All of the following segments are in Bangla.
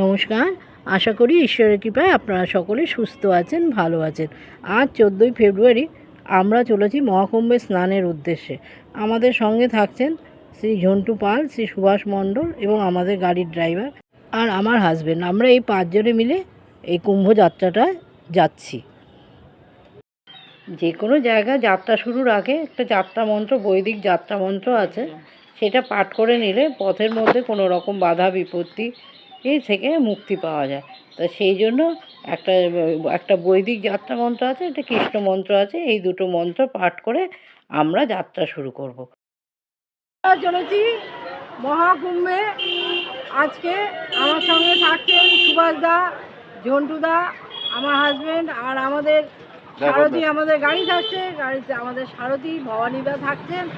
নমস্কার, আশা করি ঈশ্বরের কৃপায় আপনারা সকলে সুস্থ আছেন, ভালো আছেন। আজ চোদ্দোই ফেব্রুয়ারি, আমরা চলেছি মহাকুম্ভে স্নানের উদ্দেশ্যে। আমাদের সঙ্গে থাকছেন শ্রী ঝন্টু পাল, শ্রী সুভাষ মণ্ডল এবং আমাদের গাড়ির ড্রাইভার আর আমার হাজবেন্ড আমরা এই পাঁচজনে মিলে এই কুম্ভ যাত্রাটায় যাচ্ছি। যে কোনো জায়গায় যাত্রা শুরুর আগে একটা যাত্রা মন্ত্র, বৈদিক যাত্রা মন্ত্র আছে। সেটা পাঠ করে নিলে পথের মধ্যে কোনো রকম বাধা, বিপত্তি থেকে মুক্তি পাওয়া যায়। তা সেই জন্য একটা একটা বৈদিক যাত্রা মন্ত্র আছে একটা কৃষ্ণ মন্ত্র আছে এই দুটো মন্ত্র পাঠ করে আমরা যাত্রা শুরু করব। চলেছি মহাকুম্ভে আজকে আমার সঙ্গে থাকছেন সুভাষ দা সুভাষদা ঝন্টুদা আমার হাজবেন্ড আর আমাদের সারথি আমাদের গাড়ি থাকছে গাড়িতে আমাদের সারথি ভবানীদা থাকছেন।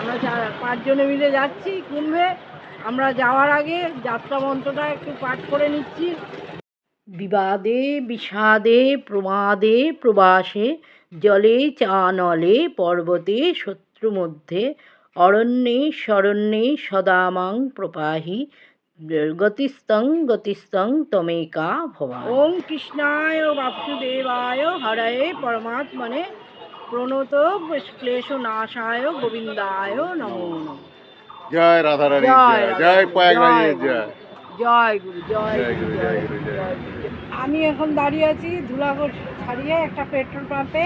আমরা চার- পাঁচজনে মিলে যাচ্ছি কুম্ভে। আমরা যাওয়ার আগে যাত্রা মন্ত্রটা একটু পাঠ করে নিচ্ছি। বিবাদে বিষাদে প্রমাদে প্রবাসে জলে চানলে পর্বতে শত্রু মধ্যে অরণ্যে শরণ্যে সদামাং প্রপাহি গতিস্তং গতিস্তং তমেকা ভবা। ওম কৃষ্ণায় বাসুদেবায় হরয়ে পরমাত্মনে প্রণত ক্লেশ নাশায় গোবিন্দায় নমো নমঃ। জয় রাধা রানী জয় জয় জয়। জয়। জয় গুরু গুরু গুরু। আমি এখন দাঁড়িয়ে আছি ধুলাগড় ছাড়িয়ে একটা পেট্রোল পাম্পে।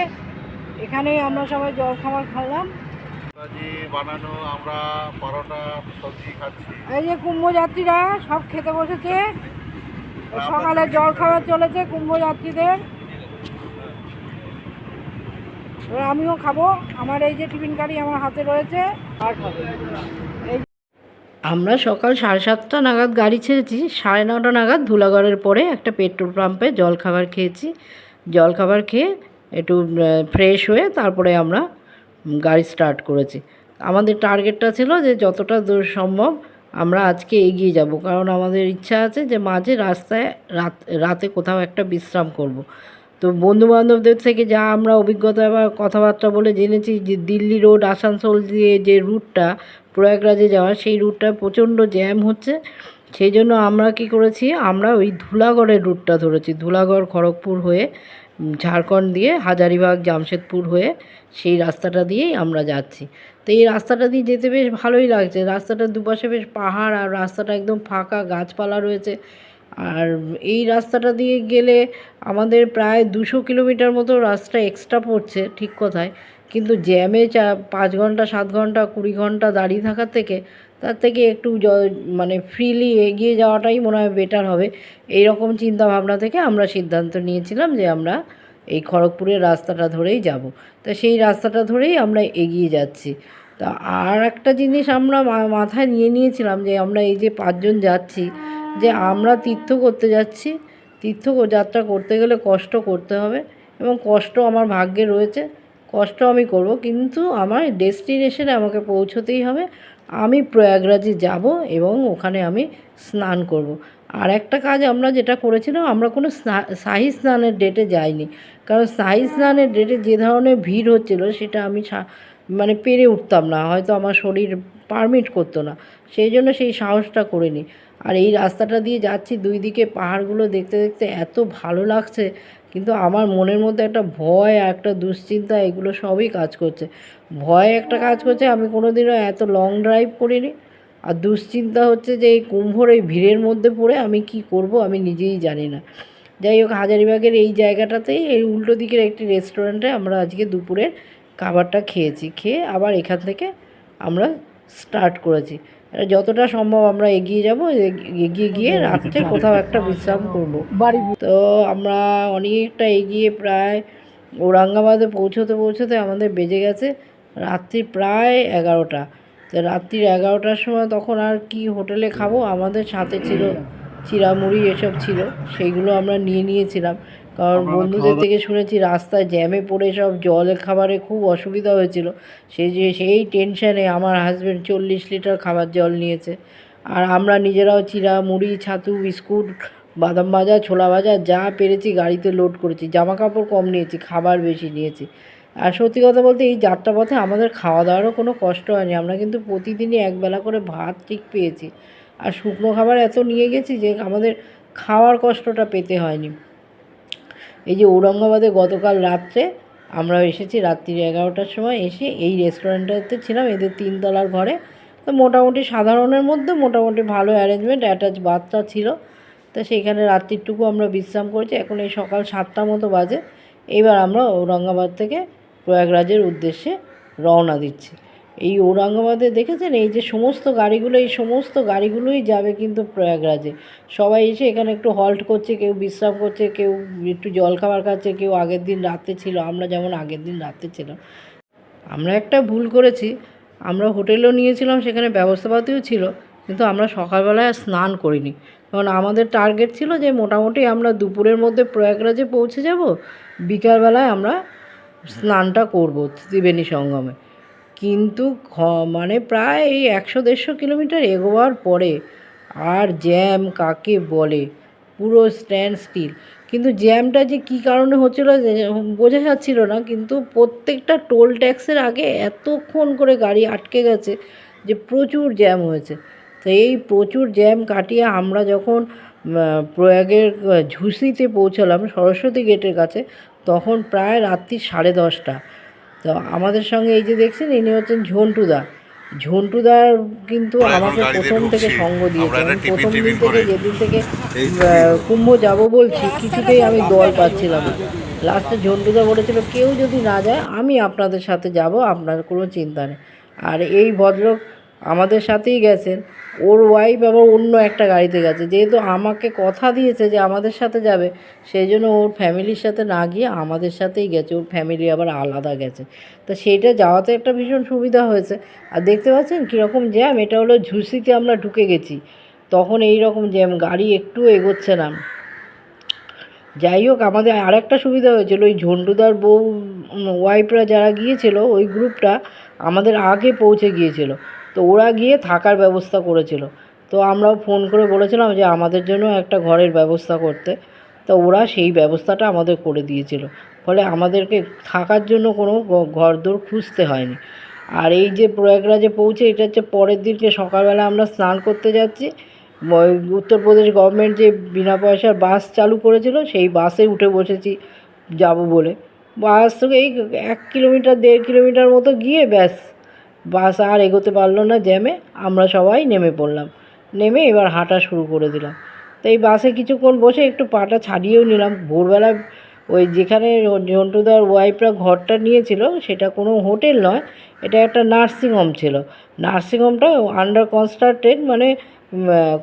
এখানেই আমরা সবাই জল খাবার খেলাম। বানানো আমরা পরোটা সবজি খাচ্ছি। এই যে কুম্ভ যাত্রীরা সব খেতে বসেছে। সকালে জল খাবার চলেছে কুম্ভ যাত্রীদের এবার আমিও খাব। আমার এই যে টিফিন কারি আমার হাতে রয়েছে। আর খাব আমরা সকাল সাড়ে সাতটা নাগাদ গাড়ি ছেড়েছি, সাড়ে নটা নাগাদ ধুলাগড়ের পরে একটা পেট্রোল পাম্পে জল খাবার খেয়েছি। জল খাবার খেয়ে একটু ফ্রেশ হয়ে তারপরে আমরা গাড়ি স্টার্ট করেছি। আমাদের টার্গেটটা ছিল যে যতটা দূর সম্ভব আমরা আজকে এগিয়ে যাব। কারণ আমাদের ইচ্ছা আছে যে মাঝে রাস্তায় রাত, রাতে কোথাও একটা বিশ্রাম করব। তো বন্ধুবান্ধবদের থেকে যা আমরা অভিজ্ঞতা বা কথাবার্তা বলে জেনেছি যে দিল্লি রোড আসানসোল দিয়ে যে রুটটা প্রয়াগরাজে যাওয়ার সেই রুটটা প্রচণ্ড জ্যাম হচ্ছে। সেই জন্য আমরা কি করেছি, আমরা ওই ধুলাগড়ের রুটটা ধরেছি। ধুলাগড়, খড়গপুর হয়ে ঝাড়খণ্ড দিয়ে, হাজারিবাগ, জামশেদপুর হয়ে সেই রাস্তাটা দিয়েই আমরা যাচ্ছি। তো এই রাস্তাটা দিয়ে যেতে বেশ ভালোই লাগছে। রাস্তাটার দুপাশে বেশ পাহাড় আর রাস্তাটা একদম ফাঁকা, গাছপালা রয়েছে। আর এই রাস্তাটা দিয়ে গেলে আমাদের প্রায় দুশো কিলোমিটার মতো রাস্তা এক্সট্রা পড়ছে ঠিক কথায়। কিন্তু জ্যামে চা, পাঁচ ঘণ্টা, সাত ঘণ্টা, কুড়ি ঘণ্টা দাঁড়িয়ে থাকার থেকে তার থেকে একটু জ- মানে ফ্রিলি এগিয়ে যাওয়াটাই মনে হয় বেটার হবে। এই রকম চিন্তা ভাবনা থেকে আমরা সিদ্ধান্ত নিয়েছিলাম যে আমরা এই খড়গপুরের রাস্তাটা ধরেই যাব। তা সেই রাস্তাটা ধরেই আমরা এগিয়ে যাচ্ছি। তা আর একটা জিনিস আমরা মাথায় নিয়ে নিয়েছিলাম যে আমরা এই যে পাঁচজন যাচ্ছি, যে আমরা তীর্থ করতে যাচ্ছি। তীর্থ যাত্রা করতে গেলে কষ্ট করতে হবে এবং কষ্ট আমার ভাগ্যে রয়েছে। কষ্ট আমি করব, কিন্তু আমার ডেস্টিনেশনে আমাকে পৌঁছতেই হবে। আমি প্রয়াগরাজে যাব এবং ওখানে আমি স্নান করব। আর একটা কাজ আমরা যেটা করেছিলাম, আমরা কোনো শাহী স্নানের ডেটে যাইনি। কারণ শাহী স্নানের ডেটে যে ধরনের ভিড় হচ্ছিল, সেটা আমি মানে পেরে উঠতাম না। হয়তো আমার শরীর পারমিট করতো না। সেই জন্য সেই সাহসটা করিনি। আর এই রাস্তাটা দিয়ে যাচ্ছি, দুই দিকে পাহাড়গুলো দেখতে দেখতে এত ভালো লাগছে কিন্তু আমার মনের মধ্যে একটা ভয় একটা দুশ্চিন্তা, এগুলো সবই কাজ করছে। ভয় একটা কাজ করছে, আমি কোনো দিনও এত লং ড্রাইভ করিনি। আর দুশ্চিন্তা হচ্ছে যে এই কুম্ভর এই ভিড়ের মধ্যে পড়ে আমি কি করব আমি নিজেই জানি না। যাই হোক, হাজারিবাগের এই জায়গাটাতেই, এই উল্টো দিকের একটি রেস্টুরেন্টে আমরা আজকে দুপুরের খাবারটা খেয়েছি। খেয়ে আবার এখান থেকে আমরা স্টার্ট করেছি। যতটা সম্ভব আমরা এগিয়ে যাব এগিয়ে গিয়ে রাত্রে কোথাও একটা বিশ্রাম করব। বাড়ি তো আমরা অনেকটা এগিয়ে প্রায় ঔরঙ্গাবাদে পৌঁছতে পৌঁছতে আমাদের বেজে গেছে রাত্রি প্রায় এগারোটা। তো রাত্রির এগারোটার সময় তখন আর কি হোটেলে খাব? আমাদের সাথে ছিল চিরামুড়ি এসব ছিল সেইগুলো আমরা নিয়ে নিয়েছিলাম। কারণ বন্ধুদের থেকে শুনেছি রাস্তায় জ্যামে পড়ে সব জলে খাবারে খুব অসুবিধা হয়েছিল। সেই যে সেই টেনশনে আমার হাজব্যান্ড চল্লিশ লিটার খাবার জল নিয়েছে। আর আমরা নিজেরাও চিরা মুড়ি ছাতু বিস্কুট বাদাম ভাজা ছোলা ভাজা যা পেরেছি গাড়িতে লোড করেছি। জামা কাপড় কম নিয়েছি খাবার বেশি নিয়েছি। আর সত্যি কথা বলতে এই যাত্রাপথে আমাদের খাওয়া দাওয়ারও কোনো কষ্ট হয়নি। আমরা কিন্তু প্রতিদিনই একবেলা করে ভাত ঠিক পেয়েছি। আর শুকনো খাবার এত নিয়ে গেছি যে আমাদের খাওয়ার কষ্টটা পেতে হয়নি। এই যে ঔরঙ্গাবাদে গতকাল রাত্রে আমরা এসেছি রাত্রি এগারোটার সময় এসে এই রেস্টুরেন্টটাতে ছিলাম, এদের তিনতলার ঘরে। তো মোটামুটি সাধারণের মধ্যে মোটামুটি ভালো অ্যারেঞ্জমেন্ট, অ্যাটাচ বাচ্চা ছিল। তো সেইখানে রাত্রিটুকু আমরা বিশ্রাম করেছি। এখন এই সকাল সাতটা মতো বাজে। এবার আমরা ঔরঙ্গাবাদ থেকে প্রয়াগরাজের উদ্দেশ্যে রওনা দিচ্ছি। এই ঔরঙ্গাবাদে দেখেছেন? এই যে সমস্ত গাড়িগুলো, এই সমস্ত গাড়িগুলোই যাবে কিন্তু প্রয়াগরাজে। সবাই এসে এখানে একটু হল্ট করছে, কেউ বিশ্রাম করছে, কেউ একটু জল খাবার খাচ্ছে, কেউ আগের দিন রাতে ছিল, আমরা যেমন আগের দিন রাত্রে ছিলাম। আমরা একটা ভুল করেছি, আমরা হোটেলও নিয়েছিলাম, সেখানে ব্যবস্থাপাতিও ছিল, কিন্তু আমরা সকালবেলায় স্নান করিনি। কারণ আমাদের টার্গেট ছিল যে মোটামুটি আমরা দুপুরের মধ্যে প্রয়াগরাজে পৌঁছে যাব, বিকালবেলায় আমরা স্নানটা করব ত্রিবেণী সঙ্গমে। কিন্তু মানে প্রায় এই একশো দেড়শো কিলোমিটার এগোবার পরে আর জ্যাম কাকে বলে? পুরো স্ট্যান্ড স্টিল কিন্তু জ্যামটা যে কী কারণে হচ্ছিল বোঝা যাচ্ছিল না, কিন্তু প্রত্যেকটা টোল ট্যাক্সের আগে এতক্ষণ করে গাড়ি আটকে গেছে যে প্রচুর জ্যাম হয়েছে। তো এই প্রচুর জ্যাম কাটিয়ে আমরা যখন প্রয়াগের ঝুসিতে পৌঁছালাম সরস্বতী গেটের কাছে, তখন প্রায় রাত্রি সাড়ে দশটা। তো আমাদের সঙ্গে এই যে দেখছেন ইনি হচ্ছেন ঝন্টুদা। ঝন্টুদার কিন্তু আমাকে প্রথম থেকে সঙ্গ দিয়েছে। আমি প্রথম দিন থেকে যেদিন থেকে কুম্ভ যাব বলছি কিছুতেই আমি দল পাচ্ছিলাম না। লাস্টে ঝন্টুদা বলেছিল কেউ যদি না যায় আমি আপনাদের সাথে যাব আপনার কোনো চিন্তা নেই। আর এই ভদ্রলোক আমাদের সাথেই গেছেন। ওর ওয়াইফ আবার অন্য একটা গাড়িতে গেছে। যেহেতু আমাকে কথা দিয়েছে যে আমাদের সাথে যাবে, সেই জন্য ওর ফ্যামিলির সাথে না গিয়ে আমাদের সাথেই গেছে। ওর ফ্যামিলি আবার আলাদা গেছে। তা সেইটা যাওয়াতে একটা ভীষণ সুবিধা হয়েছে। আর দেখতে পাচ্ছেন কীরকম জ্যাম এটা হলো ঝুসিতে আমরা ঢুকে গেছি। তখন এই রকম জ্যাম গাড়ি একটু এগোচ্ছে না। যাই হোক, আমাদের আরেকটা সুবিধা হয়েছিল। ওই ঝন্টুদার বউ ওয়াইফরা যারা গিয়েছিল, ওই গ্রুপটা আমাদের আগে পৌঁছে গিয়েছিল। তো ওরা গিয়ে থাকার ব্যবস্থা করেছিল। তো আমরাও ফোন করে বলেছিলাম যে আমাদের জন্য একটা ঘরের ব্যবস্থা করতে। তো ওরা সেই ব্যবস্থাটা আমাদের করে দিয়েছিল। ফলে আমাদেরকে থাকার জন্য কোনো ঘরদোর খুঁজতে হয়নি। আর এই যে প্রয়াগরাজে পৌঁছে, এটা হচ্ছে পরের দিনকে সকালবেলা আমরা স্নান করতে যাচ্ছি উত্তরপ্রদেশ গভর্নমেন্ট যে বিনা পয়সার বাস চালু করেছিল, সেই বাসে উঠে বসেছি যাব বলে। বাস থেকে এই এক কিলোমিটার, দেড় কিলোমিটার মতো গিয়ে ব্যাস বাস আর এগোতে পারল না জ্যামে, আমরা সবাই নেমে পড়লাম। নেমে এবার হাঁটা শুরু করে দিলাম। তো এই বাসে কিছুক্ষণ বসে একটু পাটা ছাড়িয়েও নিলাম। ভোরবেলা ওই যেখানে ঝন্টুদার ওয়াইফরা ঘরটা নিয়েছিল, সেটা কোনো হোটেল নয়, এটা একটা নার্সিংহোম ছিল। নার্সিংহোমটা আন্ডার কনস্ট্রাক্টেড মানে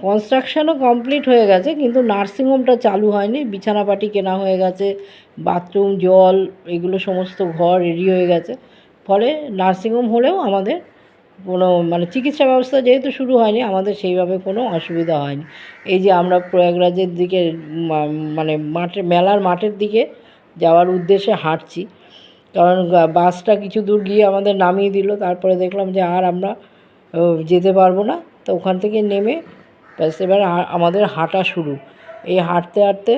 কনস্ট্রাকশনও কমপ্লিট হয়ে গেছে, কিন্তু নার্সিংহোমটা চালু হয়নি। বিছানাপাটি কেনা হয়ে গেছে, বাথরুম, জল, এগুলো সমস্ত ঘর রেডি হয়ে গেছে। ফলে নার্সিংহোম হলেও আমাদের কোনো মানে চিকিৎসা ব্যবস্থা যেহেতু শুরু হয়নি, আমাদের সেইভাবে কোনো অসুবিধা হয়নি। এই যে আমরা প্রয়াগরাজের দিকে মানে মাঠে, মেলার মাঠের দিকে যাওয়ার উদ্দেশ্যে হাঁটছি। কারণ বাসটা কিছু দূর গিয়ে আমাদের নামিয়ে দিল, তারপরে দেখলাম যে আর আমরা যেতে পারব না। তো ওখান থেকে নেমে ব্যাস, এবার আমাদের হাঁটা শুরু। এই হাঁটতে হাঁটতে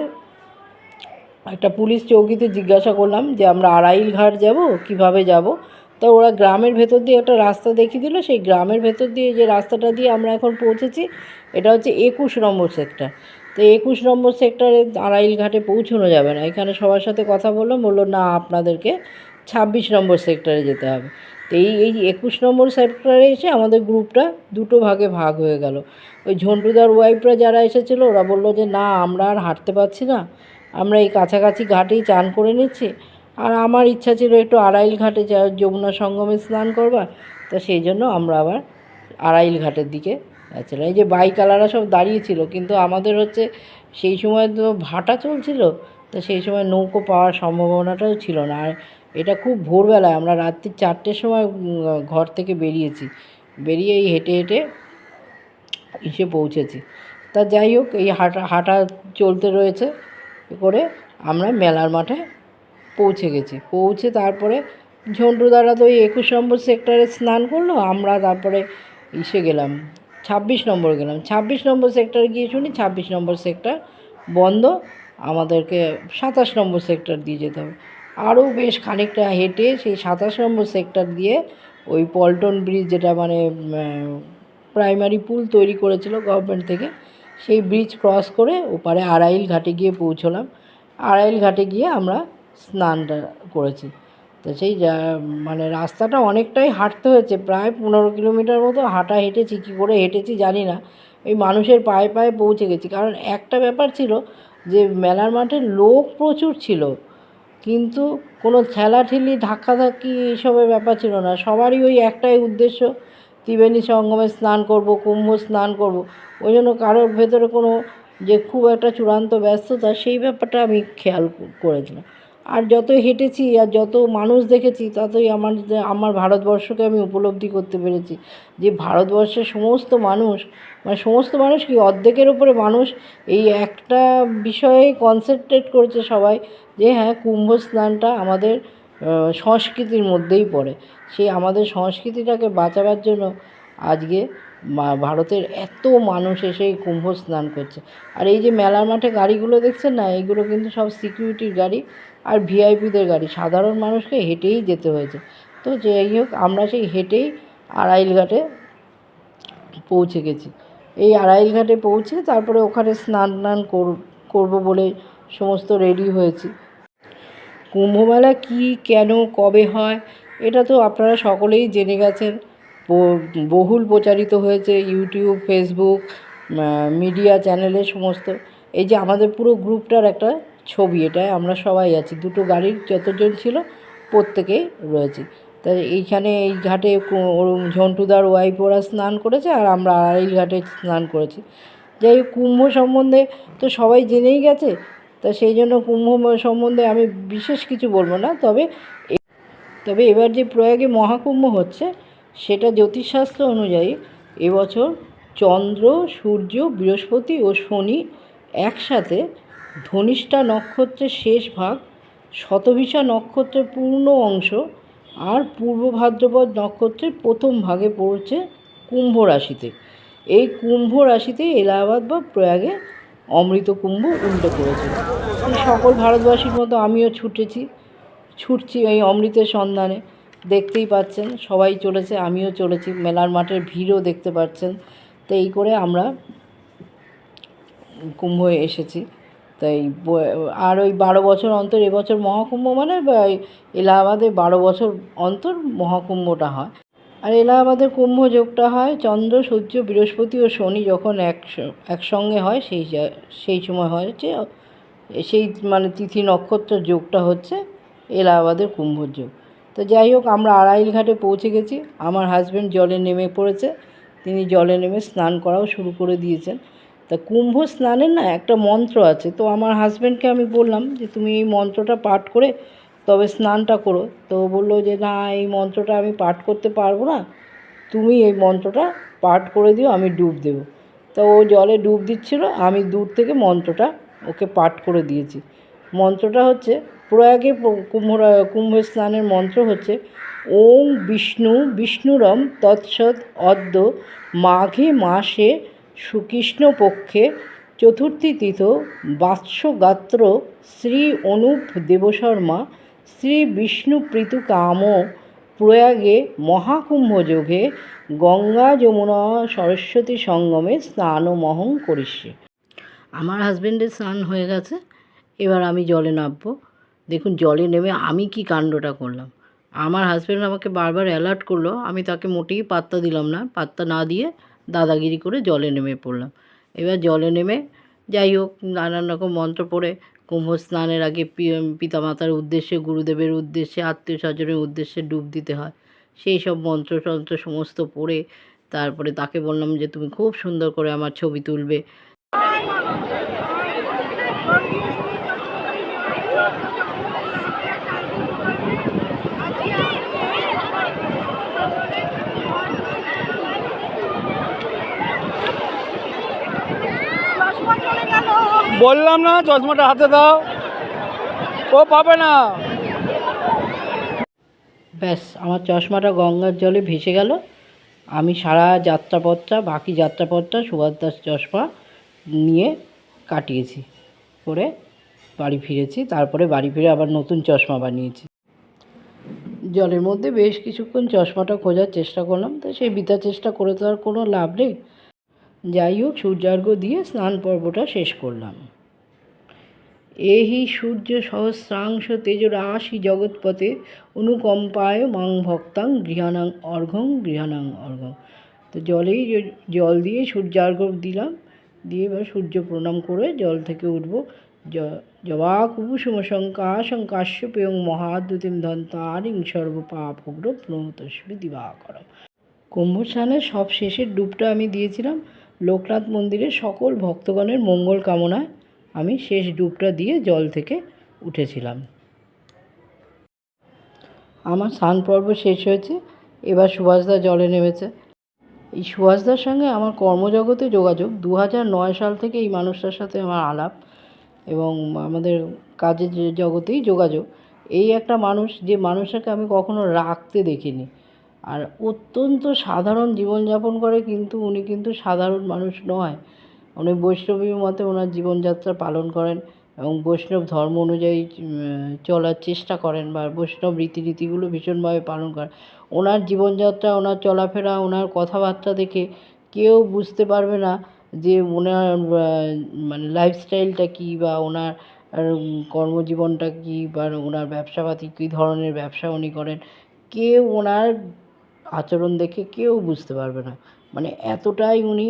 একটা পুলিশ চৌকিতে জিজ্ঞাসা করলাম যে আমরা আড়াইল ঘাট যাব? কীভাবে যাব? তো ওরা গ্রামের ভেতর দিয়ে একটা রাস্তা দেখিয়ে দিল। সেই গ্রামের ভেতর দিয়ে যে রাস্তাটা দিয়ে আমরা এখন পৌঁছেছি, এটা হচ্ছে একুশ নম্বর সেক্টর তো একুশ নম্বর সেক্টরে আড়াইল ঘাটে পৌঁছানো যাবে না। এখানে সবার সাথে কথা বললাম, বলল, না, আপনাদেরকে ছাব্বিশ নম্বর সেক্টরে যেতে হবে। তো এই এই একুশ নম্বর সেক্টরে এসে আমাদের গ্রুপটা দুটো ভাগে ভাগ হয়ে গেল। ওই ঝন্টুদার ওয়াইফরা যারা এসেছিল, ওরা বলল যে, না, আমরা আর হাঁটতে পারছি না। আমরা এই কাছাকাছি ঘাটেই চান করে নিচ্ছি। আর আমার ইচ্ছা ছিল একটু আড়াইল ঘাটে যা যমুনা সঙ্গমে স্নান করবার, তো সেই জন্য আমরা আবার আড়াইল ঘাটের দিকে যাচ্ছিলাম। এই যে বাইকালারা সব দাঁড়িয়েছিল কিন্তু আমাদের হচ্ছে সেই সময় তো ভাটা চলছিল, তো সেই সময় নৌকো পাওয়ার সম্ভাবনাটাও ছিল না। আর এটা খুব ভোরবেলায়, আমরা রাত্রি চারটের সময় ঘর থেকে বেরিয়েছি। বেরিয়ে এই হেঁটে হেঁটে এসে পৌঁছেছি। তা যাই হোক, এই হাঁটা হাঁটা চলতে রয়েছে করে আমরা মেলার মাঠে পৌঁছে গেছি। পৌঁছে তারপরে ঝন্টু দ্বারা তো ওই একুশ নম্বর সেক্টরে স্নান করল, আমরা তারপরে ইসে গেলাম, ছাব্বিশ নম্বর গেলাম। ছাব্বিশ নম্বর সেক্টরে গিয়ে শুনি ছাব্বিশ নম্বর সেক্টর বন্ধ, আমাদেরকে সাতাশ নম্বর সেক্টর দিয়ে যেতে হবে। আরও বেশ খানিকটা হেঁটে সেই সাতাশ নম্বর সেক্টর দিয়ে ওই পল্টন ব্রিজ যেটা মানে প্রাইমারি পুল তৈরি করেছিল গভর্নমেন্ট থেকে, সেই ব্রিজ ক্রস করে ওপারে আড়াইল ঘাটে গিয়ে পৌঁছলাম। আড়াইল ঘাটে গিয়ে আমরা স্নানটা করেছি। তো সেই মানে রাস্তাটা অনেকটাই হাঁটতে হয়েছে, প্রায় পনেরো কিলোমিটার মতো হাঁটা হেঁটেছি, কী করে হেঁটেছি জানি না। এই মানুষের পায়ে পায়ে পৌঁছে গেছি। কারণ একটা ব্যাপার ছিল যে, মেলার মাঠে লোক প্রচুর ছিল, কিন্তু কোনো ঠেলাঠেলি, ধাক্কাধাক্কি এইসবের ব্যাপার ছিল না। সবারই ওই একটাই উদ্দেশ্য, ত্রিবেণী সঙ্গমে স্নান করব, কুম্ভ স্নান করব। ওই জন্য কারোর ভেতরে কোনো যে খুব একটা চূড়ান্ত ব্যস্ততা, সেই ব্যাপারটা আমি খেয়াল করেছিলাম। আর যত হেঁটেছি আর যত মানুষ দেখেছি, ততই আমার আমার ভারতবর্ষকে আমি উপলব্ধি করতে পেরেছি। যে ভারতবর্ষের সমস্ত মানুষ মানে সমস্ত মানুষ কি, অর্ধেকের উপরে মানুষ এই একটা বিষয়ে কনসেন্ট্রেট করেছে সবাই যে হ্যাঁ কুম্ভ স্নানটা আমাদের সংস্কৃতির মধ্যেই পড়ে। সেই আমাদের সংস্কৃতিটাকে বাঁচাবার জন্য আজকে ভারতের এত মানুষ এসে এই কুম্ভ স্নান করছে। আর এই যে মেলার মাঠে গাড়িগুলো দেখছেন না, এগুলো কিন্তু সব সিকিউরিটির গাড়ি আর ভিআইপিদের গাড়ি। সাধারণ মানুষকে হেঁটেই যেতে হয়েছে। তো যাই হোক, আমরা সেই হেঁটেই আড়াইল ঘাটে পৌঁছে গেছি। এই আড়াইল ঘাটে পৌঁছে তারপরে ওখানে স্নান টান কর- করব বলে সমস্ত রেডি হয়েছি। কুম্ভমেলা কি, কেন, কবে হয়, এটা তো আপনারা সকলেই জেনে গেছেন। বহুল প্রচারিত হয়েছে ইউটিউব ফেসবুক মিডিয়া চ্যানেলে সমস্ত। এই যে আমাদের পুরো গ্রুপটার একটা ছবি, এটায় আমরা সবাই আছি। দুটো গাড়ির যতজন ছিল, প্রত্যেকেই রয়েছে। তাই এইখানে এই ঘাটে ঝন্টুদার ওয়াইফ ওরা স্নান করেছে, আর আমরা আড়াইল ঘাটে স্নান করেছি। যাই হোক, কুম্ভ সম্বন্ধে তো সবাই জেনেই গেছে, তা সেই জন্য কুম্ভ সম্বন্ধে আমি বিশেষ কিছু বলব না। তবে তবে এবার যে প্রয়াগে মহাকুম্ভ হচ্ছে সেটা জ্যোতিষশাস্ত্র অনুযায়ী এবছর চন্দ্র, সূর্য, বৃহস্পতি ও শনি একসাথে ধনিষ্ঠা নক্ষত্রের শেষ ভাগ শতভিষা নক্ষত্রের পূর্ণ অংশ আর পূর্ব ভাদ্রপদ নক্ষত্রের প্রথম ভাগে পড়ছে কুম্ভ রাশিতে। এই কুম্ভ রাশিতে এলাহাবাদ বা প্রয়াগে অমৃত কুম্ভ উল্টো এই সকল ভারতবাসীর মতো আমিও ছুটেছি, ছুটছি এই অমৃতের সন্ধানে। দেখতেই পাচ্ছেন, সবাই চলেছে, আমিও চলেছি, মেলার মাঠের ভিড়ও দেখতে পাচ্ছেন। তো এই করে আমরা কুম্ভে এসেছি। তাই আর ওই বারো বছর অন্তর, এবছর মহাকুম্ভ মানে এলাহাবাদে বারো বছর অন্তর মহাকুম্ভটা হয়। আর এলাহাবাদের কুম্ভ যোগটা হয় চন্দ্র, সূর্য, বৃহস্পতি ও শনি যখন এক একসঙ্গে হয়, সেই সেই সময় হয় হচ্ছে সেই মানে তিথি নক্ষত্র যোগটা হচ্ছে এলাহাবাদের কুম্ভ যোগ তো যাই হোক, আমরা আড়াইল ঘাটে পৌঁছে গেছি। আমার হাজব্যান্ড জলে নেমে পড়েছে। তিনি জলে নেমে স্নান করাও শুরু করে দিয়েছেন। তা কুম্ভ স্নানের না একটা মন্ত্র আছে। তো আমার হাজব্যান্ডকে আমি বললাম যে, তুমি এই মন্ত্রটা পাঠ করে তবে স্নানটা করো। তো বলল যে, না, এই মন্ত্রটা আমি পাঠ করতে পারব না। তুমি এই মন্ত্রটা পাঠ করে দিও, আমি ডুব দেবো। তো ও জলে ডুব দিচ্ছিল। আমি দূর থেকে মন্ত্রটা ওকে পাঠ করে দিয়েছি। মন্ত্রটা হচ্ছে প্রয়াগে কুম্ভ কুম্ভ স্নানের মন্ত্র হচ্ছে ওম বিষ্ণু বিষ্ণুরম তৎসৎ অদ্য মাঘে মাসে সুকৃষ্ণ পক্ষে চতুর্থী তীর্থ বাৎসগাত্র শ্রী অনুপ দেবশর্মা শ্রী বিষ্ণুপ্রীতু কাম প্রয়াগে মহাকুম্ভ যোগে গঙ্গা যমুনা সরস্বতী সঙ্গমে স্নানমহং করিষ্যে। আমার হাজব্যান্ডের স্নান হয়ে গেছে, এবার আমি জলে নামবো দেখুন জলে নেমে আমি কি কাণ্ডটা করলাম? আমার হাজব্যান্ড আমাকে বারবার অ্যালার্ট করল, আমি তাকে মোটেই পাত্তা দিলাম না, পাত্তা না দিয়ে দাদাগিরি করে জলে নেমে পড়লাম। এবার জলে নেমে যাই হোক, নানান রকম মন্ত্র পড়ে, কুম্ভ স্নানের আগে পিতামাতার উদ্দেশ্যে, গুরুদেবের উদ্দেশ্যে আত্মীয় স্বজনের উদ্দেশ্যে ডুব দিতে হয়। সেই সব মন্ত্র টন্ত্র সমস্ত পড়ে, তারপরে তাকে বললাম যে, তুমি খুব সুন্দর করে আমার ছবি তুলবে। বললাম না, চশমাটা হাতে দাও। ও পাবে না। ব্যাস, আমার চশমাটা গঙ্গার জলে ভেসে গেল। আমি সারা যাত্রাপথটা, বাকি যাত্রাপথটা, সুভাষ দাস চশমা নিয়ে কাটিয়েছি। করে বাড়ি ফিরেছি, তারপরে বাড়ি ফিরে আবার নতুন চশমা বানিয়েছি। জলের মধ্যে বেশ কিছুক্ষণ চশমাটা খোঁজার চেষ্টা করলাম, তো সেই বৃথা চেষ্টা করে তো আর কোনো লাভ নেই। যাই হোক সূর্যার্ঘ্য দিয়ে স্নান পর্বটা শেষ করলাম। এহি সূর্য সহস্রাংশ তেজরাশি জগৎপথে অনুকম্পায় মাং ভক্তাং গৃহাণাং অর্ঘং গৃহাণাং অর্ঘং। তো জলেই জল দিয়ে সূর্যার্ঘ্য দিলাম। দিয়ে এবার সূর্য প্রণাম করে জল থেকে উঠবো। জবা কুসুম শঙ্কাশং কাশ্যপেয়ং মহাদ্যুতিম ধন্তারিং সর্বপাপগ্র প্রণতস্মি দিবাকরম। কুম্ভ স্নানের সব শেষের ডুবটা আমি দিয়েছিলাম। লোকনাথ মন্দিরে সকল ভক্তগণের মঙ্গল কামনায় আমি শেষ ডুবটা দিয়ে জল থেকে উঠেছিলাম। আমার স্নান পর্ব শেষ হয়েছে, এবার সুভাষদা জলে নেমেছে। এই সুভাষদার সঙ্গে আমার কর্মজগতে যোগাযোগ দু নয় সাল থেকে এই মানুষটার সাথে আমার আলাপ এবং আমাদের কাজের জগতেই যোগাযোগ, এই একটা মানুষ যে মানুষটাকে আমি কখনো রাখতে দেখিনি। আর অত্যন্ত সাধারণ জীবনযাপন করে কিন্তু উনি কিন্তু সাধারণ মানুষ নয়। উনি বৈষ্ণবী মতে ওনার জীবনযাত্রা পালন করেন এবং বৈষ্ণব ধর্ম অনুযায়ী চলার চেষ্টা করেন বা বৈষ্ণব রীতিনীতিগুলো ভীষণভাবে পালন করেন। ওনার জীবনযাত্রা, ওনার চলাফেরা, ওনার কথাবার্তা দেখে কেউ বুঝতে পারবে না যে ওনার মানে লাইফস্টাইলটা কী বা ওনার কর্মজীবনটা কী বা ওনার ব্যবসাপাতি কী ধরনের ব্যবসা উনি করেন। কেউ ওনার আচরণ দেখে কেউ বুঝতে পারবে না। মানে এতটাই উনি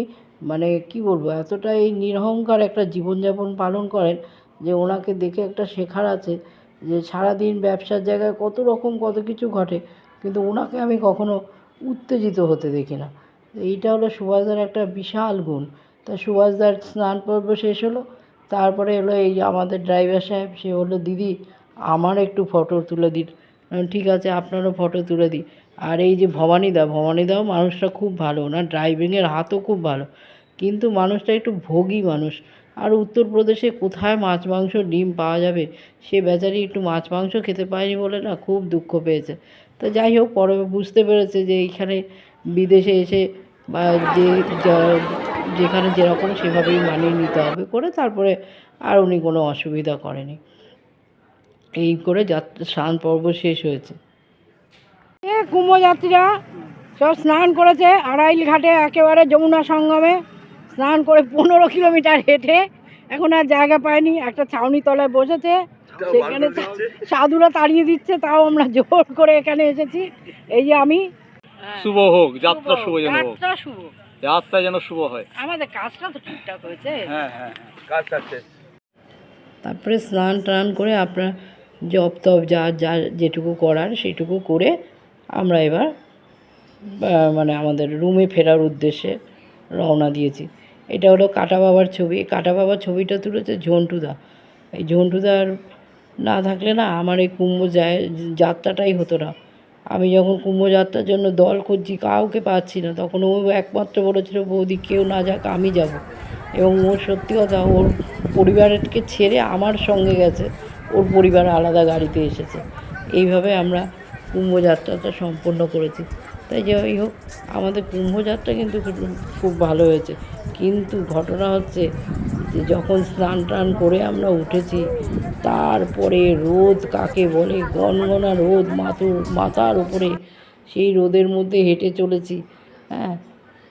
মানে কি বলব, এতটাই নিরহংকার একটা জীবনযাপন পালন করেন যে ওনাকে দেখে একটা শেখার আছে যে সারাদিন ব্যবসার জায়গায় কত রকম কত কিছু ঘটে, কিন্তু ওনাকে আমি কখনো উত্তেজিত হতে দেখি না। এইটা হলো সুভাষদার একটা বিশাল গুণ। তা সুভাষদার স্নান পর্ব শেষ হলো, তারপরে এলো এই আমাদের ড্রাইভার সাহেব, সে হলো দিদি, আমার একটু ফটো তুলে দিন। ঠিক আছে, আপনারও ফটো তুলে দিই। আর এই যে ভবানীদা, ভবানীদাও মানুষটা খুব ভালো, ওনার ড্রাইভিংয়ের হাতও খুব ভালো। কিন্তু মানুষটা একটু ভোগী মানুষ। আর উত্তরপ্রদেশে কোথায় মাছ, মাংস, ডিম পাওয়া যাবে? সে বেচারি একটু মাছ, মাংস খেতে পায়নি বলে না, খুব দুঃখ পেয়েছে। তো যাই হোক, পরে বুঝতে পেরেছে যে এইখানে বিদেশে এসে বা যে, যেখানে যেরকম সেভাবেই মানিয়ে নিতে হবে করে তারপরে আর উনি কোনো অসুবিধা করেনি। এই করে যাত্রা, স্নান পর্ব শেষ হয়েছে। কুম্ভযাত্রীরা সব স্নান করেছে আড়াইল ঘাটে একেবারে যমুনা সঙ্গমে। স্নান করে পনেরো কিলোমিটার হেঁটে এখন আর জায়গা পায়নি একটা ছাউনি তলায় বসেছে। সেখানে সাধুরা তাড়িয়ে দিচ্ছে তাও আমরা জোর করে এখানে এসেছি। এই যে আমি। শুভ হোক যাত্রা শুভ যেন হোক। যাত্রা যেন শুভ হয়। আমাদের কাজটা তো ঠিকঠাক হয়েছে। হ্যাঁ হ্যাঁ কাজ কাছে তারপরে স্নান টান করে আপনার জপ তপ যা যা যেটুকু করার সেটুকু করে আমরা এবার মানে আমাদের রুমে ফেরার উদ্দেশ্যে রওনা দিয়েছি। এটা হলো কাটা বাবার ছবি। কাটা বাবার ছবিটা তুলেছে ঝন্টুদা। এই ঝন্টুদার না থাকলে না আমার এই কুম্ভ যায় যাত্রাটাই হতো না। আমি যখন কুম্ভ যাত্রার জন্য দল খুঁজছি, কাউকে পাচ্ছি না। তখন ও একমাত্র বলেছিল, বৌদি, কেউ না যাক, আমি যাব। এবং ওর সত্যি কথা, ওর পরিবারকে ছেড়ে আমার সঙ্গে গেছে। ওর পরিবার আলাদা গাড়িতে এসেছে। এইভাবে আমরা কুম্ভযাত্রাটা সম্পন্ন করেছি। তাই যাই হোক, আমাদের কুম্ভযাত্রা কিন্তু খুব- ভালো হয়েছে। কিন্তু ঘটনা হচ্ছে যে যখন স্নান টান করে আমরা উঠেছি, তারপরে রোদ কাকে বলে? গনগনা রোদ মাথুর মাথার উপরে সেই রোদের মধ্যে হেঁটে চলেছি। হ্যাঁ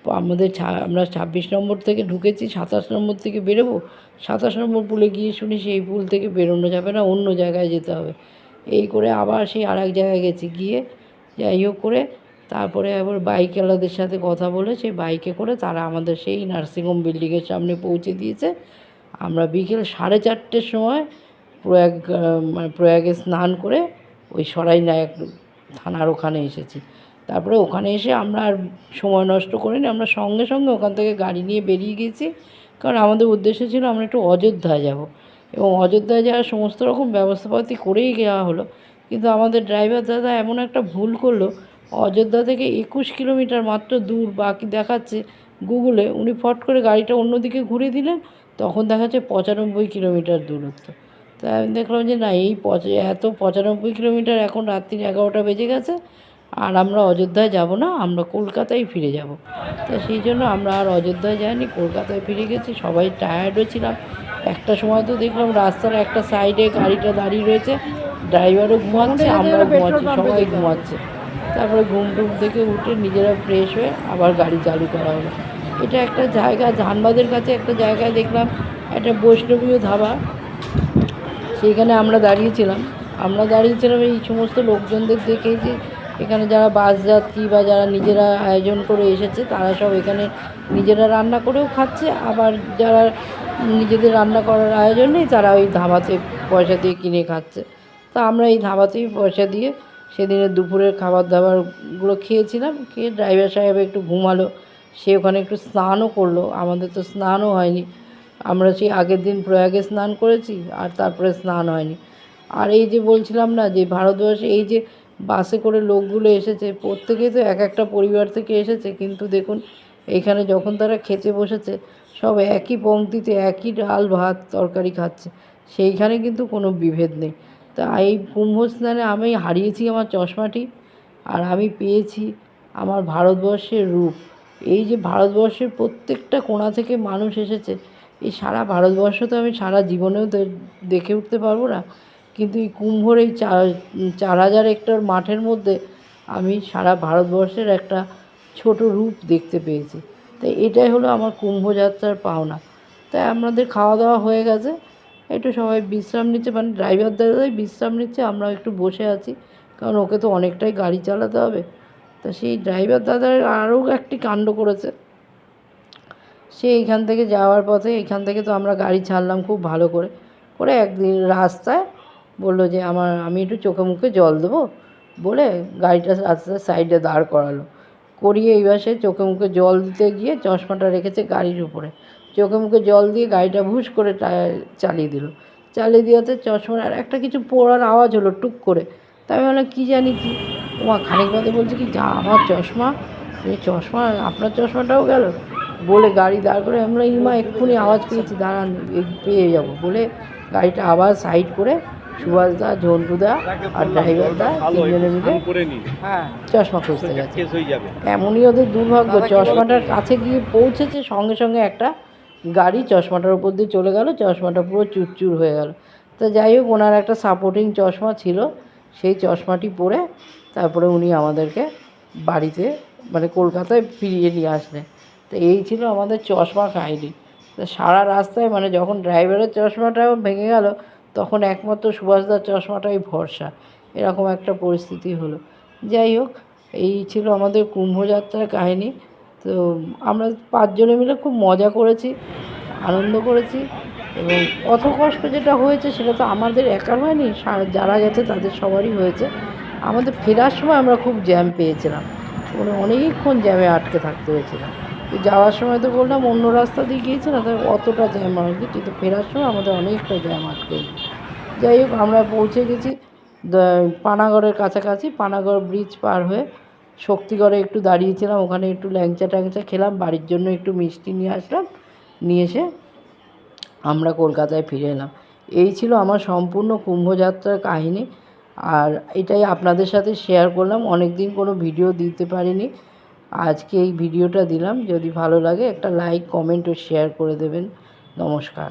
আমাদের আমরা ছাব্বিশ নম্বর থেকে ঢুকেছি, সাতাশ নম্বর থেকে বেরোবো। সাতাশ নম্বর পুলে গিয়ে শুনি সেই পুল থেকে বেরোনো যাবে না, অন্য জায়গায় যেতে হবে। এই করে আবার সেই আর এক জায়গায় গেছি। গিয়ে যাই হোক করে তারপরে আবার বাইকওয়ালাদের সাথে কথা বলে সেই বাইকে করে তারা আমাদের সেই নার্সিংহোম বিল্ডিংয়ের সামনে পৌঁছে দিয়েছে। আমরা বিকেল সাড়ে চারটের সময় প্রয়াগ মানে প্রয়াগে স্নান করে ওই সরাই নায়ক থানার ওখানে এসেছি। তারপরে ওখানে এসে আমরা আর সময় নষ্ট করিনি, আমরা সঙ্গে সঙ্গে ওখান থেকে গাড়ি নিয়ে বেরিয়ে গেছি। কারণ আমাদের উদ্দেশ্য ছিল আমরা একটু অযোধ্যায় যাব। এবং অযোধ্যায় যাওয়ার সমস্ত রকম ব্যবস্থাপাতি করেই যাওয়া হলো। কিন্তু আমাদের ড্রাইভার দাদা এমন একটা ভুল করল, অযোধ্যা থেকে একুশ কিলোমিটার মাত্র দূর বাকি দেখাচ্ছে গুগলে। উনি ফট করে গাড়িটা অন্যদিকে ঘুরে দিলেন, তখন দেখাচ্ছে পঁচানব্বই কিলোমিটার দূরত্ব। তাই আমি দেখলাম যে না, এই পঁচ, এত পঁচানব্বই কিলোমিটার এখন রাত্রি এগারোটা বেজে গেছে, আর আমরা অযোধ্যায় যাব না, আমরা কলকাতায় ফিরে যাব। তো সেই জন্য আমরা আর অযোধ্যায় যাইনি, কলকাতায় ফিরে গেছি, সবাই টায়ার্ডও ছিলাম। একটা সময় তো দেখলাম রাস্তার একটা সাইডে গাড়িটা দাঁড়িয়ে রয়েছে ড্রাইভারও ঘুমাচ্ছে আমরাও ঘুমাচ্ছি সবাই ঘুমাচ্ছে। তারপরে ঘুম টুম থেকে উঠে নিজেরা ফ্রেশ হয়ে আবার গাড়ি চালু করা হলো। এটা একটা জায়গা ধানবাদের কাছে একটা জায়গায় দেখলাম একটা বৈষ্ণবীয় ধাবা। সেইখানে আমরা দাঁড়িয়েছিলাম। আমরা দাঁড়িয়েছিলাম এই সমস্ত লোকজনদের দেখে যে এখানে যারা বাস যাত্রী বা যারা নিজেরা আয়োজন করে এসেছে তারা সব এখানে নিজেরা রান্না করেও খাচ্ছে আবার যারা নিজেদের রান্না করার আয়োজন নেই, তারা ওই ধাবাতে পয়সা দিয়ে কিনে খাচ্ছে। তা আমরা এই ধাবাতেই পয়সা দিয়ে সেদিনের দুপুরের খাবার দাবারগুলো খেয়েছিলাম, খেয়ে ড্রাইভার সাহেব একটু ঘুমালো, সে ওখানে একটু স্নানও করল, আমাদের তো স্নানও হয়নি। আমরা সেই আগের দিন প্রয়াগে স্নান করেছি আর তারপরে স্নান হয়নি। আর এই যে বলছিলাম না যে ভারতবর্ষে এই যে বাসে করে লোকগুলো এসেছে, প্রত্যেকেই তো এক একটা পরিবার থেকে এসেছে, কিন্তু দেখুন এইখানে যখন তারা খেতে বসেছে সব একই পংক্তিতে একই ডাল, ভাত, তরকারি খাচ্ছে। সেইখানে কিন্তু কোনো বিভেদ নেই। তা এই কুম্ভ স্নানে আমি হারিয়েছি আমার চশমাটি আর আমি পেয়েছি আমার ভারতবর্ষের রূপ। এই যে ভারতবর্ষের প্রত্যেকটা কোণা থেকে মানুষ এসেছে, এই সারা ভারতবর্ষ তো আমি সারা জীবনেও দেখে উঠতে পারব না। কিন্তু এই কুম্ভর এই চার হাজার হেক্টর মাঠের মধ্যে আমি সারা ভারতবর্ষের একটা ছোট রূপ দেখতে পেয়েছি। তাই এটাই হলো আমার কুম্ভযাত্রার পাওনা। তাই আমাদের খাওয়া দাওয়া হয়ে গেছে। একটু সবাই বিশ্রাম নিচ্ছে মানে ড্রাইভার দাদাই বিশ্রাম নিচ্ছে আমরা একটু বসে আছি। কারণ ওকে তো অনেকটাই গাড়ি চালাতে হবে। তা সেই ড্রাইভার দাদার আরও একটি কাণ্ড করেছে। সে এইখান থেকে যাওয়ার পথে, এখান থেকে তো আমরা গাড়ি ছাড়লাম খুব ভালো করে। করে একদিন রাস্তায় বলল যে, আমার, আমি একটু চোখে মুখে জল দেবো। বলে গাড়িটা রাস্তার সাইডে দাঁড় করালো। করিয়ে এইবার সে চোখে মুখে জল দিতে গিয়ে চশমাটা রেখেছে গাড়ির উপরে। চোখে মুখে জল দিয়ে গাড়িটা ভুস করে চালিয়ে দিল। চালিয়ে দেওয়াতে চশমার আর একটা কিছু পড়ার আওয়াজ হলো টুক করে। তাই আমি বললাম, কী জানি কি? ওমা খানিক বাদে বলছে কি, যা, আমার চশমা। এই চশমা, আপনার চশমাটাও গেল? বলে গাড়ি দাঁড় করে, আমরা ইমা, এক্ষুনি আওয়াজ পেয়েছি দাঁড়ান পেয়ে যাব। বলে গাড়িটা আবার সাইড করে সুভাষদা ঝন্টুদা আর ড্রাইভারদা তিনজনে মিলে হ্যাঁ। চশমা খুঁজতে গেছে। হয়ে এমনই ওদের দুর্ভাগ্য চশমাটার কাছে গিয়ে পৌঁছেছে সঙ্গে সঙ্গে একটা গাড়ি চশমাটার উপর দিয়ে চলে গেল চশমাটা পুরো চুরচুর হয়ে গেল। তা যাই হোক ওনার একটা সাপোর্টিং চশমা ছিল সেই চশমাটি পরে তারপরে উনি আমাদেরকে বাড়িতে মানে কলকাতায় ফিরিয়ে নিয়ে আসলেন। তো এই ছিল আমাদের চশমা কাহিনি। তো সারা রাস্তায় মানে যখন ড্রাইভারের চশমাটাও ভেঙে গেল তখন একমাত্র সুভাষদার চশমাটাই ভরসা। এরকম একটা পরিস্থিতি হলো। যাই হোক, এই ছিল আমাদের কুম্ভযাত্রার কাহিনী। তো আমরা পাঁচজনে মিলে খুব মজা করেছি, আনন্দ করেছি এবং কত কষ্ট যেটা হয়েছে সেটা তো আমাদের একার হয়নি যারা গেছে তাদের সবারই হয়েছে। আমাদের ফেরার সময় আমরা খুব জ্যাম পেয়েছিলাম। মানে অনেকক্ষণ জ্যামে আটকে থাকতে হয়েছিলাম যাওয়ার সময় তো বললাম, অন্য রাস্তা দিয়ে গিয়েছিলাম তাই অতটা জ্যাম হয়নি। কিন্তু ফেরার সময় আমাদের অনেকটা জ্যাম আটকে যাই হোক, আমরা পৌঁছে গেছি পানাগড়ের কাছাকাছি, পানাগড় ব্রিজ পার হয়ে শক্তিগড়ে একটু দাঁড়িয়েছিলাম, ওখানে একটু ল্যাংচা ট্যাংচা খেলাম, বাড়ির জন্য একটু মিষ্টি নিয়ে আসলাম, নিয়ে এসে আমরা কলকাতায় ফিরে এলাম। এই ছিল আমার সম্পূর্ণ কুম্ভযাত্রার কাহিনী, আর এটাই আপনাদের সাথে শেয়ার করলাম। অনেক দিন কোনো ভিডিও দিতে পারিনি। আজকে এই ভিডিওটা দিলাম। যদি ভালো লাগে একটা লাইক কমেন্ট ও শেয়ার করে দেবেন। নমস্কার।